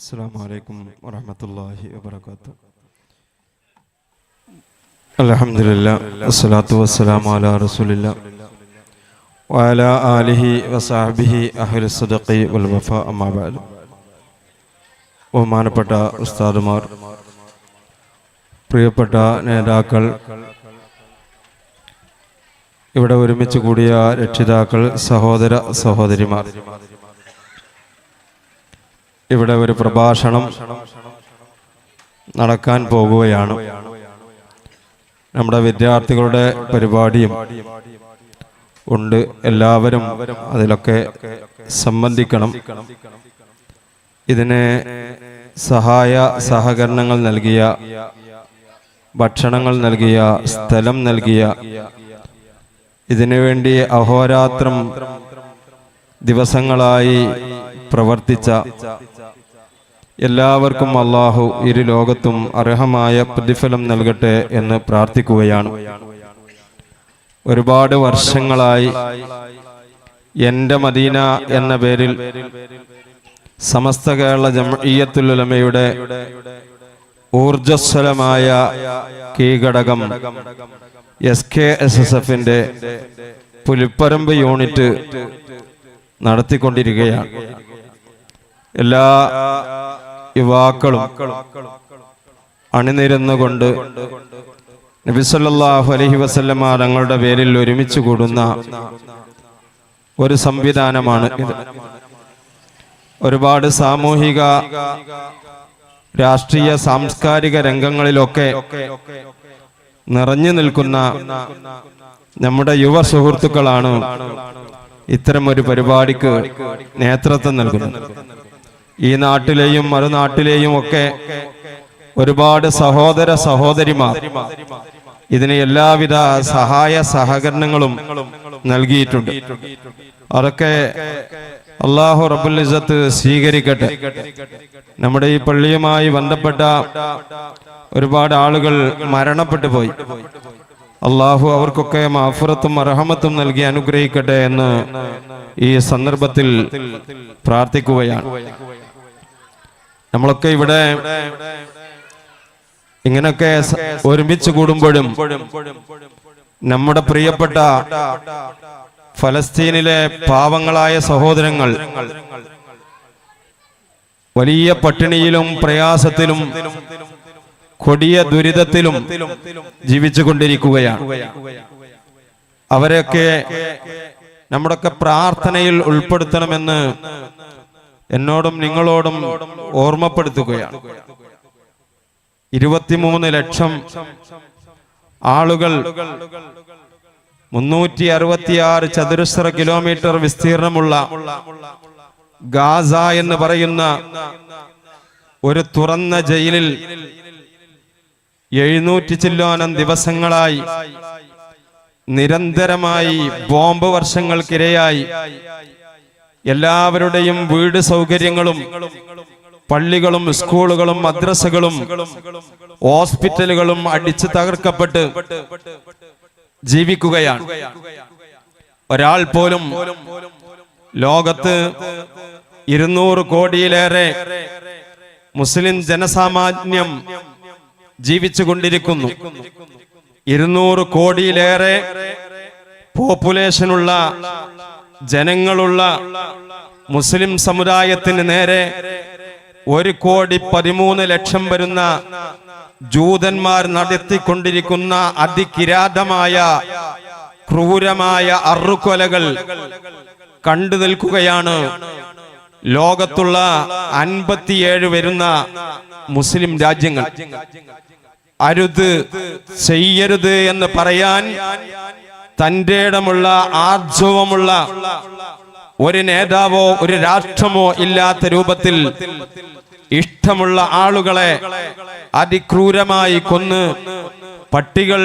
السلام عليكم ورحمة الله وبركاته الحمد لله والصلاة والسلام على رسول الله وعلى آله وصحبه أهل الصدق والوفاء أما بعد ബഹുമാനപ്പെട്ട ഉസ്താദുമാർ പ്രിയപ്പെട്ട നേതാക്കൾ ഇവിടെ ഒരുമിച്ച് കൂടിയ രക്ഷിതാക്കൾ സഹോദര സഹോദരിമാർ ഇവിടെ ഒരു പ്രഭാഷണം നടക്കാൻ പോകുകയാണ് നമ്മുടെ വിദ്യാർത്ഥികളുടെ പരിപാടിയും ഉണ്ട്. എല്ലാവരും അതിലൊക്കെ സംബന്ധിക്കണം. ഇതിന് സഹായ സഹകരണങ്ങൾ നൽകിയ ഭക്ഷണങ്ങൾ നൽകിയ സ്ഥലം നൽകിയ ഇതിനുവേണ്ടി അഹോരാത്രം ദിവസങ്ങളായി പ്രവർത്തിച്ച എല്ലാവർക്കും അള്ളാഹു ഇരു ലോകത്തും അർഹമായ പ്രതിഫലം നൽകട്ടെ എന്ന് പ്രാർത്ഥിക്കുകയാണ്. ഒരുപാട് വർഷങ്ങളായി എന്റെ മദീന എന്ന പേരിൽ സമസ്ത കേരള ജമീയത്തുലമയുടെ ഊർജസ്വലമായ കീഘടകം എസ് കെ എസ് എസ് എഫിന്റെ പുലിപ്പറമ്പ് യൂണിറ്റ് നടത്തിക്കൊണ്ടിരിക്കുകയാണ്. എല്ലാ യുവാക്കളും അണിനിരന്നുകൊണ്ട് നബിസല്ലാഹു അലഹി വസല്ലമ തങ്ങളുടെ പേരിൽ ഒരുമിച്ച് കൂടുന്ന ഒരു സംവിധാനമാണ് ഇത്. ഒരുപാട് സാമൂഹിക രാഷ്ട്രീയ സാംസ്കാരിക രംഗങ്ങളിലൊക്കെ നിറഞ്ഞു നിൽക്കുന്ന നമ്മുടെ യുവ സുഹൃത്തുക്കളാണ് ഇത്തരം ഒരു പരിപാടിക്ക് നേതൃത്വം നൽകുന്നത്. ഈ നാട്ടിലെയും മറുനാട്ടിലെയും ഒക്കെ ഒരുപാട് സഹോദര സഹോദരിമാർ. ഇതിന് എല്ലാവിധ സഹായ സഹകരണങ്ങളും നൽകിയിട്ടുണ്ട്. അതൊക്കെ അള്ളാഹു റബുൽ ഇസത്ത് സ്വീകരിക്കട്ടെ. നമ്മുടെ ഈ പള്ളിയുമായി ബന്ധപ്പെട്ട ഒരുപാട് ആളുകൾ മരണപ്പെട്ടു പോയി. അള്ളാഹു അവർക്കൊക്കെ മാഫുറത്തും അർഹമത്തും നൽകി അനുഗ്രഹിക്കട്ടെ എന്ന് ഈ സന്ദർഭത്തിൽ പ്രാർത്ഥിക്കുകയാണ്. നമ്മളൊക്കെ ഇവിടെ ഇങ്ങനൊക്കെ ഒരുമിച്ച് കൂടുമ്പോഴും നമ്മുടെ പ്രിയപ്പെട്ട ഫലസ്തീനിലെ പാവങ്ങളായ സഹോദരങ്ങൾ വലിയ പട്ടിണിയിലും പ്രയാസത്തിലും കൊടിയ ദുരിതത്തിലും ജീവിച്ചു കൊണ്ടിരിക്കുകയാണ്. അവരെയൊക്കെ നമ്മുടെയൊക്കെ പ്രാർത്ഥനയിൽ ഉൾപ്പെടുത്തണമെന്ന് എന്നോടും നിങ്ങളോടും ഓർമ്മപ്പെടുത്തുകയാണ്. ഇരുപത്തിമൂന്ന് ലക്ഷം ആളുകൾ മുന്നൂറ്റി അറുപത്തിയാറ് ചതുരശ്ര കിലോമീറ്റർ വിസ്തീർണമുള്ള ഗാസ എന്ന് പറയുന്ന ഒരു തുറന്ന ജയിലിൽ എഴുന്നൂറ്റി ചില്ലോനം ദിവസങ്ങളായി നിരന്തരമായി ബോംബ് വർഷങ്ങൾക്കിരയായി എല്ലാവരുടെയും വീട് സൗകര്യങ്ങളും പള്ളികളും സ്കൂളുകളും മദ്രസകളും ഹോസ്പിറ്റലുകളും അടിച്ചു തകർക്കപ്പെട്ട് ജീവിക്കുകയാണ്. ഒരാൾ പോലും ലോകത്ത് ഇരുന്നൂറ് കോടിയിലേറെ മുസ്ലിം ജനസാമാന്യം ജീവിച്ചു കൊണ്ടിരിക്കുന്നു. ഇരുന്നൂറ് കോടിയിലേറെ പോപ്പുലേഷനുള്ള ജനങ്ങളുള്ള മുസ്ലിം സമുദായത്തിന് നേരെ ഒരു കോടി പതിമൂന്ന് ലക്ഷം വരുന്ന ജൂതന്മാർ നടത്തിക്കൊണ്ടിരിക്കുന്ന അതികിരാതമായ ക്രൂരമായ അറുകൊലകൾ കണ്ടു നിൽക്കുകയാണ്. ലോകത്തുള്ള അൻപത്തിയേഴ് വരുന്ന മുസ്ലിം രാജ്യങ്ങൾ. അരുത് ചെയ്യരുത് എന്ന് പറയാൻ തന്റെ ഇടമുള്ള ആർജവമുള്ള ഒരു നേതാവോ ഒരു രാഷ്ട്രമോ ഇല്ലാത്ത രൂപത്തിൽ ഇഷ്ടമുള്ള ആളുകളെ അതിക്രൂരമായി കൊന്ന് പട്ടികൾ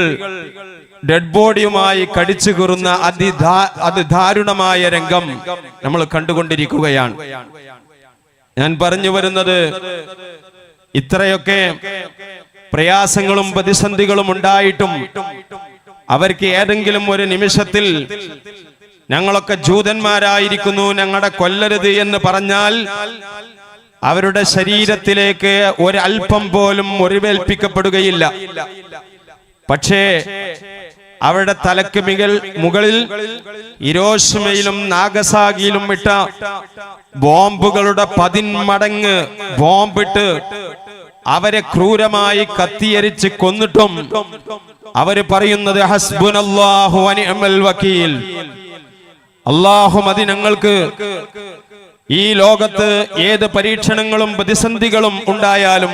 ഡെഡ് ബോഡിയുമായി കടിച്ചു കീറുന്ന അതിദാ അതിദാരുണമായ രംഗം നമ്മൾ കണ്ടുകൊണ്ടിരിക്കുകയാണ്. ഞാൻ പറഞ്ഞു വരുന്നത് ഇത്രയൊക്കെ പ്രയാസങ്ങളും പ്രതിസന്ധികളും ഉണ്ടായിട്ടും അവർക്ക് ഏതെങ്കിലും ഒരു നിമിഷത്തിൽ ഞങ്ങളൊക്കെ ജൂതന്മാരായിരിക്കുന്നു ഞങ്ങളുടെ കൊല്ലരുത് എന്ന് പറഞ്ഞാൽ അവരുടെ ശരീരത്തിലേക്ക് ഒരൽപ്പം പോലും മുറിവേൽപ്പിക്കപ്പെടുകയില്ല. പക്ഷേ അവരുടെ തലക്ക് മികൾ മുകളിൽ ഇരോഷ്മയിലും നാഗസാഗിയിലും ഇട്ട ബോംബുകളുടെ പതിന്മടങ്ങ് ബോംബിട്ട് അവരെ ക്രൂരമായി കത്തിയരിച്ച് കൊന്നിട്ടും അവർ പറയുന്നത് ഹസ്ബുനല്ലാഹു വക്കീൽ. അള്ളാഹു മതി ഞങ്ങൾക്ക് ഈ ലോകത്ത് ഏത് പരീക്ഷണങ്ങളും പ്രതിസന്ധികളും ഉണ്ടായാലും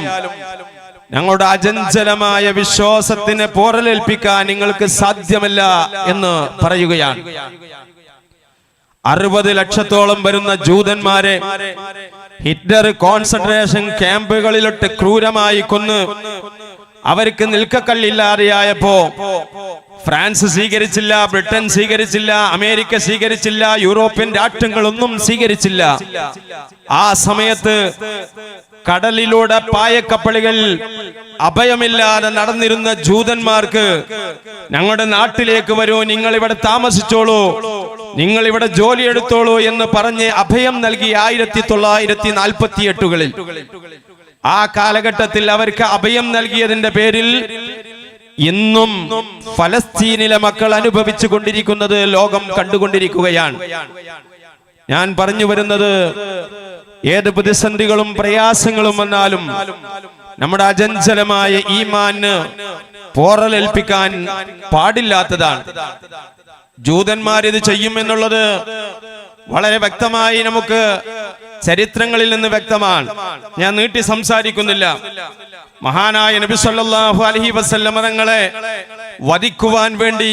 ഞങ്ങളുടെ അജഞ്ചലമായ വിശ്വാസത്തിനെ പോറലേൽപ്പിക്കാൻ നിങ്ങൾക്ക് സാധ്യമല്ല എന്ന് പറയുകയാണ്. അറുപത് ലക്ഷത്തോളം വരുന്ന ജൂതന്മാരെ ഹിറ്റ്ലർ കോൺസെൻട്രേഷൻ ക്യാമ്പുകളിലിട്ട് ക്രൂരമായി കൊന്ന് അവർക്ക് നിൽക്കക്കള്ളില്ലാതെയായപ്പോ ഫ്രാൻസ് സ്വീകരിച്ചില്ല ബ്രിട്ടൻ സ്വീകരിച്ചില്ല അമേരിക്ക സ്വീകരിച്ചില്ല യൂറോപ്യൻ രാഷ്ട്രങ്ങളൊന്നും സ്വീകരിച്ചില്ല. ആ സമയത്ത് കടലിലൂടെ പായക്കപ്പലുകൾ അഭയമില്ലാതെ നടന്നിരുന്ന ജൂതന്മാർക്ക് ഞങ്ങളുടെ നാട്ടിലേക്ക് വരൂ നിങ്ങൾ ഇവിടെ താമസിച്ചോളൂ നിങ്ങൾ ഇവിടെ ജോലി എടുത്തോളൂ എന്ന് പറഞ്ഞ് അഭയം നൽകി ആയിരത്തി തൊള്ളായിരത്തി നാൽപ്പത്തി എട്ടുകളിൽ ആ കാലഘട്ടത്തിൽ അവർക്ക് അഭയം നൽകിയതിന്റെ പേരിൽ ഇന്നും ഫലസ്തീനിലെ മക്കൾ അനുഭവിച്ചു കൊണ്ടിരിക്കുന്നത് ലോകം കണ്ടുകൊണ്ടിരിക്കുകയാണ്. ഞാൻ പറഞ്ഞു വരുന്നത് ഏത് പ്രതിസന്ധികളും പ്രയാസങ്ങളും വന്നാലും നമ്മുടെ അചഞ്ചലമായ ഈമാന് പോറലേൽപ്പിക്കാൻ പാടില്ലാത്തതാണ്. ജൂതന്മാരിത് ചെയ്യുമെന്നുള്ളത് വളരെ വ്യക്തമായി നമുക്ക് ചരിത്രങ്ങളിൽ നിന്ന് വ്യക്തമാണ്. ഞാൻ നീട്ടി സംസാരിക്കുന്നില്ല. മഹാനായ നബി സല്ലല്ലാഹു അലൈഹി വസല്ലമ തങ്ങളെ വധിക്കുവാൻ വേണ്ടി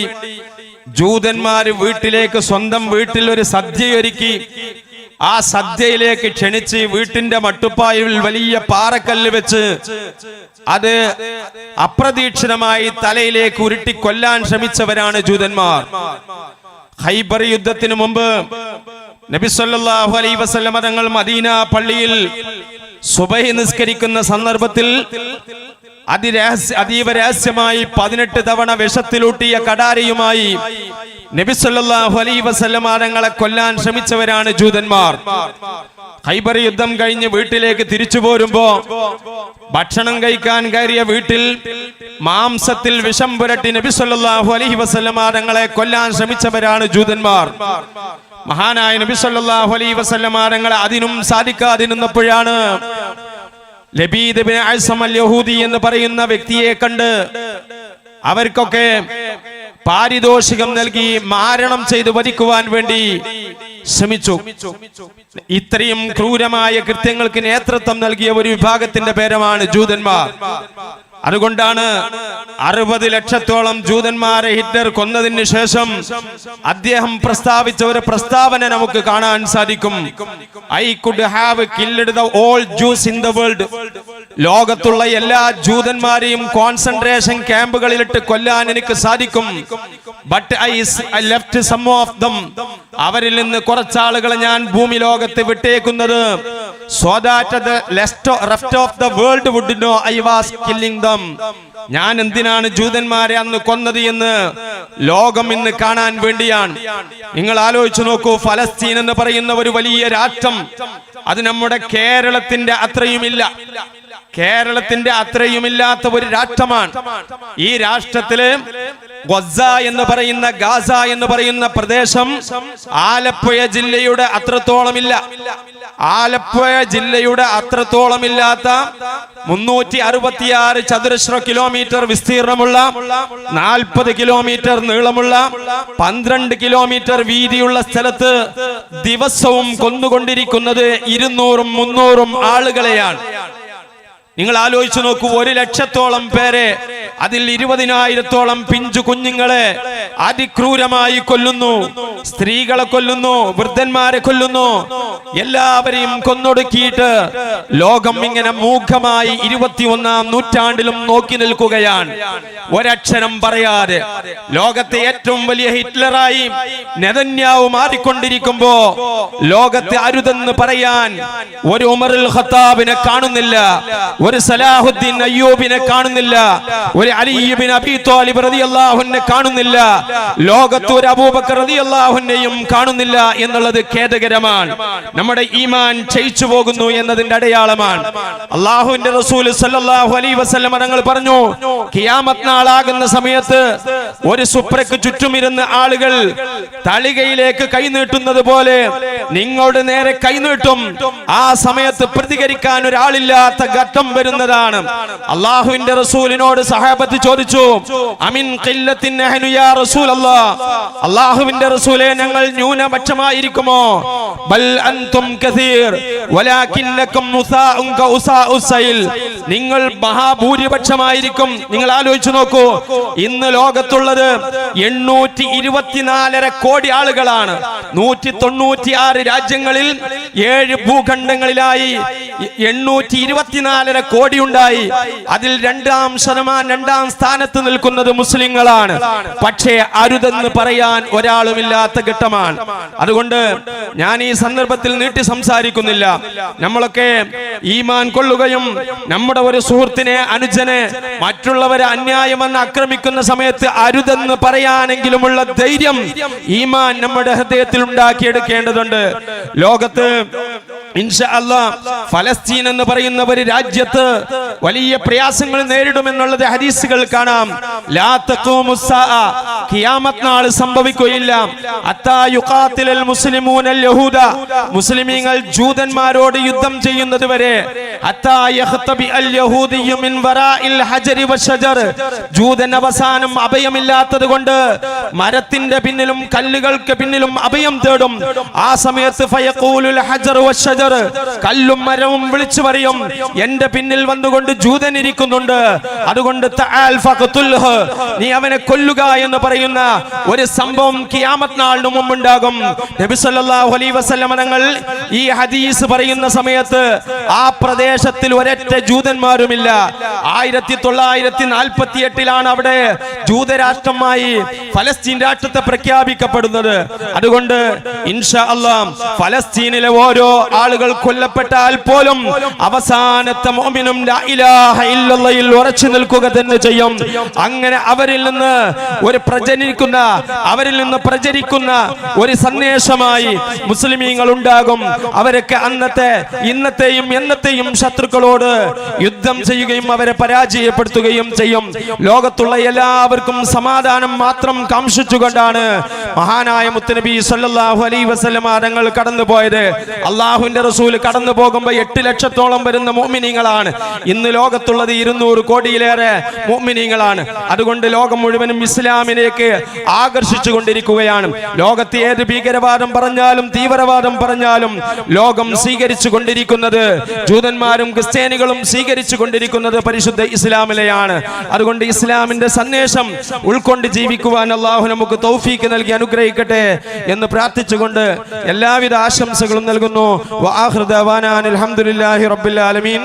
ജൂതന്മാര് വീട്ടിലേക്ക് സ്വന്തം വീട്ടിൽ ഒരു സദ്യയൊരുക്കി ആ സദ്യയിലേക്ക് ക്ഷണിച്ച് വീട്ടിന്റെ മട്ടുപ്പായിൽ വലിയ പാറക്കല്ല് വെച്ച് അത് അപ്രതീക്ഷിതമായി തലയിലേക്ക് ഉരുട്ടി കൊല്ലാൻ ശ്രമിച്ചവരാണ് ജൂതന്മാർ. ഹൈബർ യുദ്ധത്തിന് മുമ്പ് നബി സല്ലല്ലാഹു അലൈഹി വസല്ലമ തങ്ങൾ മദീന പള്ളിയിൽ സുബൈ നിസ്കരിക്കുന്ന സന്ദർഭത്തിൽ അതിരഹസ്യ അതീവ രഹസ്യമായി പതിനെട്ട് തവണ വിഷത്തിലൂട്ടിയ കടാരയുമായി നബി അലൈ അലൈഹി വസല്ലമ തങ്ങളെ കൊല്ലാൻ ശ്രമിച്ചവരാണ് ജൂതന്മാർ. ഹൈബർ യുദ്ധം കഴിഞ്ഞ് വീട്ടിലേക്ക് തിരിച്ചു പോരുമ്പോ ഭക്ഷണം കഴിക്കാൻ കയറിയ വീട്ടിൽ മാംസത്തിൽ വിഷം പുരട്ടി നബി അലഹി അലൈഹി വസല്ലമ തങ്ങളെ കൊല്ലാൻ ശ്രമിച്ചവരാണ് ജൂതന്മാർ. മഹാനായ നബി അലൈ അലൈഹി വസല്ലമ തങ്ങളെ അതിനും സാധിക്കാതിരുന്നപ്പോഴാണ് ലബീദ് യഹൂദി എന്ന് പറയുന്ന വ്യക്തിയെ കണ്ട് അവർക്കൊക്കെ പാരിതോഷികം നൽകി മാരണം ചെയ്ത് വധിക്കുവാൻ വേണ്ടി ശ്രമിച്ചു. ഇത്രയും ക്രൂരമായ കൃത്യങ്ങൾക്ക് നേതൃത്വം നൽകിയ ഒരു വിഭാഗത്തിന്റെ പേരമാണ് ജൂതന്മാർ. അതുകൊണ്ടാണ് അറുപത് ലക്ഷത്തോളം ജൂതന്മാരെ ഹിറ്റ്ലർ കൊന്നതിന് ശേഷം അദ്ദേഹം പ്രസ്താവിച്ച ഒരു പ്രസ്താവന നമുക്ക് കാണാൻ സാധിക്കും. I could have killed the all Jews in the world ലോകത്തുള്ള എല്ലാ ജൂതന്മാരെയും കോൺസെൻട്രേഷൻ ക്യാമ്പുകളിലിട്ട് കൊല്ലാൻ എനിക്ക് സാധിക്കും. But I left some of them അവരിൽ നിന്ന് കുറച്ചാളുകളെ ഞാൻ ഭൂമി ലോകത്ത് വിട്ടേക്കുന്നത്. So that left of the world would know I was killing them ഞാൻ എന്തിനാണ് ജൂതന്മാരെ അന്ന് കൊന്നത് എന്ന് ലോകം ഇന്ന് കാണാൻ വേണ്ടിയാണ്. നിങ്ങൾ ആലോചിച്ചു നോക്കൂ ഫലസ്തീൻ എന്ന് പറയുന്ന ഒരു വലിയ രാഷ്ട്രം. അത് നമ്മുടെ കേരളത്തിന്റെ അത്രയുമില്ല. കേരളത്തിന്റെ അത്രയുമില്ലാത്ത ഒരു രാഷ്ട്രമാണ്. ഈ രാഷ്ട്രത്തിൽ ഗൊസ എന്ന് പറയുന്ന ഗാസ എന്ന് പറയുന്ന പ്രദേശം ആലപ്പുഴ ജില്ലയുടെ അത്രത്തോളമില്ല. ആലപ്പുഴ ജില്ലയുടെ അത്രത്തോളമില്ലാത്ത മുന്നൂറ്റി അറുപത്തിയാറ് ചതുരശ്ര കിലോമീറ്റർ വിസ്തീർണമുള്ള നാൽപ്പത് കിലോമീറ്റർ നീളമുള്ള പന്ത്രണ്ട് കിലോമീറ്റർ വീതിയുള്ള സ്ഥലത്ത് ദിവസവും കൊന്നുകൊണ്ടിരിക്കുന്നത് ഇരുന്നൂറും മുന്നൂറും ആളുകളെയാണ്. നിങ്ങൾ ആലോചിച്ചു നോക്കൂ ഒരു ലക്ഷത്തോളം പേരെ അതിൽ ഇരുപതിനായിരത്തോളം പിഞ്ചു കുഞ്ഞുങ്ങളെ അതിക്രൂരമായി കൊല്ലുന്നു. സ്ത്രീകളെ കൊല്ലുന്നു. വൃദ്ധന്മാരെ കൊല്ലുന്നു. എല്ലാവരെയും കൊന്നൊടുക്കിയിട്ട് ലോകം ഇങ്ങനെ മൂഖമായി ഇരുപത്തിയൊന്നാം നൂറ്റാണ്ടിലും നോക്കി നിൽക്കുകയാണ്. ഒരക്ഷരം പറയാതെ ലോകത്തെ ഏറ്റവും വലിയ ഹിറ്റ്ലറായി നെതന്യാവ് മാറിക്കൊണ്ടിരിക്കുമ്പോ ലോകത്തെ അരുതെന്ന് പറയാൻ ഒരു ഉമറുൽ ഖത്താബിനെ കാണുന്നില്ല ഒരു സലാഹുദ്ദീൻ അയ്യൂബിനെ കാണുന്നില്ല ഒരു അലിബിൻ അബി താലിബ് അള്ളാഹുനെ കാണുന്നില്ല. ലോകത്ത് ഒരു അബൂബക്കർ റളിയല്ലാഹുവിനെയും കാണുന്നില്ല എന്നുള്ളത് ഖേദകരമാണ്. നമ്മുടെ ഈമാൻ ക്ഷയിച്ചു പോകുന്നു എന്നതിന്റെ അടയാളമാണ്. അള്ളാഹുവിന്റെ റസൂൽ സല്ലല്ലാഹു അലൈഹി വസല്ലം തങ്ങൾ പറഞ്ഞു കിയാമത് നാളാകുന്ന സമയത്ത് ഒരു സുപ്രക്ക് ചുറ്റുമിരുന്ന് ആളുകൾ തളികയിലേക്ക് കൈനീട്ടുന്നത് പോലെ നിങ്ങളുടെ നേരെ കൈനീട്ടും ആ സമയത്ത് പ്രതികരിക്കാൻ ഒരാളില്ലാത്ത ഘട്ടം വരുന്നതാണ്. അള്ളാഹുവിന്റെ റസൂലിനോട് സഹാബത്ത് ചോദിച്ചു അമിൻ ഖില്ലത്തിൻ യാ അള്ളാഹുവിന്റെ റസൂലെ ഞങ്ങൾ ന്യൂനപക്ഷമായിരിക്കുമോ? ബൽ അൻതും കസീർ നിങ്ങൾ മഹാഭൂരിപക്ഷമായിരിക്കും. നിങ്ങൾ ആലോചിച്ചു നോക്കൂ. ഇന്ന് ലോകത്തുള്ളത് എണ്ണൂറ്റി ഇരുപത്തിനാലര കോടി ആളുകളാണ്. നൂറ്റി തൊണ്ണൂറ്റി ആറ് രാജ്യങ്ങളിൽ ഏഴ് ഭൂഖണ്ഡങ്ങളിലായി എണ്ണൂറ്റി ഇരുപത്തിനാലര കോടി ഉണ്ടായി അതിൽ രണ്ടാം ശതമാനം രണ്ടാം സ്ഥാനത്ത് നിൽക്കുന്നത് മുസ്ലിങ്ങളാണ്. പക്ഷേ അരുതെന്ന് പറയാൻ ഒരാളുമില്ലാത്ത ഘട്ടമാണ്. അതുകൊണ്ട് ഞാൻ ഈ സന്ദർഭത്തിൽ നീട്ടി സംസാരിക്കുന്നില്ല. നമ്മളൊക്കെ ഈമാൻ കൊള്ളുകയും നമ്മുടെ ഒരു സുഹൃത്തിനെ അനുജനെ മറ്റുള്ളവരെ അന്യായമെന്ന് ആക്രമിക്കുന്ന സമയത്ത് അരുതെന്ന് പറയാനെങ്കിലുമുള്ള ധൈര്യം ഈമാൻ നമ്മുടെ ഹൃദയത്തിൽ ഉണ്ടാക്കിയെടുക്കേണ്ടതുണ്ട്. ലോകത്ത് ഫലസ്തീൻ എന്ന് പറയുന്ന ഒരു രാജ്യത്ത് വലിയ പ്രയാസങ്ങൾ നേരിടുമെന്നുള്ളത് ഹദീസുകൾ കാണാം. ഖിയാമത്ത് നാൾ സംഭവിക്കുകയില്ല. അത്താ യുഖാത്തിലൽ മുസ്ലിമൂനൽ യഹൂദ. മുസ്ലിമീങ്ങൾ ജൂതന്മാരോട് യുദ്ധം ചെയ്യുന്നത് വരെ. ജൂതൻ അവസാനം അഭയമില്ലാത്തത് കൊണ്ട് മരത്തിന്റെ പിന്നിലും കല്ലുകൾക്ക് പിന്നിലും അഭയം തേടും. ആ സമയത്ത് കല്ലും മരവും വിളിച്ചു പറയും എന്റെ പിന്നിൽ വന്നുകൊണ്ട് ജൂതൻ ഇരിക്കുന്നുണ്ട്. അതുകൊണ്ട്. നീ അവനെ കൊല്ലുക എന്ന് പറയുന്ന ഒരു സംഭവം കിയാമത് നാളിന് മുമ്പുണ്ടാകും. നബി സല്ലല്ലാഹു അലൈഹി വസല്ലമ തങ്ങൾ ഈ ഹദീസ് പറയുന്ന സമയത്ത് ആ പ്രദേശത്തിൽ ഒരൊറ്റ ജൂതന്മാരുമില്ല. ആയിരത്തി തൊള്ളായിരത്തി നാൽപ്പത്തി എട്ടിലാണ് അവിടെ ജൂതരാഷ്ട്രമായി ഫലസ്തീൻ രാഷ്ട്രത്തെ പ്രഖ്യാപിക്കപ്പെടുന്നത്. അതുകൊണ്ട് ഇൻഷാ അല്ലാഹ് ഫലസ്തീനിലെ ഓരോ ആളുകൾ കൊല്ലപ്പെട്ടാൽ പോലും അവസാനത്തെ മോമിനും ഉറച്ചു നിൽക്കുക തന്നെ ചെയ്യും. അങ്ങനെ അവരിൽ നിന്ന് ഒരു പ്രചരിക്കുന്ന അവരിൽ നിന്ന് പ്രചരിക്കുന്ന ഒരു സന്ദേശമായി മുസ്ലിമീങ്ങൾ ഉണ്ടാകും അവരൊക്കെ അന്നത്തെ ഇന്നത്തെയും എന്നത്തെയും ശത്രുക്കളോട് യുദ്ധം ചെയ്യുകയും അവരെ പരാജയപ്പെടുത്തുകയും ചെയ്യും. ലോകത്തുള്ള എല്ലാവർക്കും സമാധാനം മാത്രം കാംക്ഷിച്ചുകൊണ്ടാണ് മഹാനായ മുത്തനബി സല്ലാഹു അലൈ വസല്ലമ തങ്ങൾ കടന്നുപോയത്. അള്ളാഹുവിന്റെ റസൂൽ കടന്നു പോകുമ്പോൾ എട്ട് ലക്ഷത്തോളം വരുന്ന മോമിനിങ്ങളാണ്. ഇന്ന് ലോകത്തുള്ളത് ഇരുന്നൂറ് കോടിയിലേറെ മോമിനിങ്ങളാണ്. അതുകൊണ്ട് ലോകം മുഴുവനും ഇസ്ലാമിലേക്ക് ആകർഷിച്ചു കൊണ്ടിരിക്കുകയാണ് ലോകത്ത് ഏത് ഭീകരവാദം പറഞ്ഞാലും തീവ്രവാദം പറഞ്ഞാലും ലോകം സ്വീകരിച്ചു കൊണ്ടിരിക്കുന്നത് ജൂതന്മാരും ക്രിസ്ത്യാനികളും സ്വീകരിച്ചു കൊണ്ടിരിക്കുന്നത് പരിശുദ്ധ ഇസ്ലാമിലെയാണ്. അതുകൊണ്ട് ഇസ്ലാമിന്റെ സന്ദേശം ഉൾക്കൊണ്ട് ജീവിക്കുവാൻ അള്ളാഹു നമുക്ക് തൗഫീക്ക് നൽകി അനുഗ്രഹിക്കട്ടെ എന്ന് പ്രാർത്ഥിച്ചുകൊണ്ട് എല്ലാവിധ ആശംസകളും നൽകുന്നു. അസ്സലാമു അലൈക്കും റബ്ബിൽ ആലമീൻ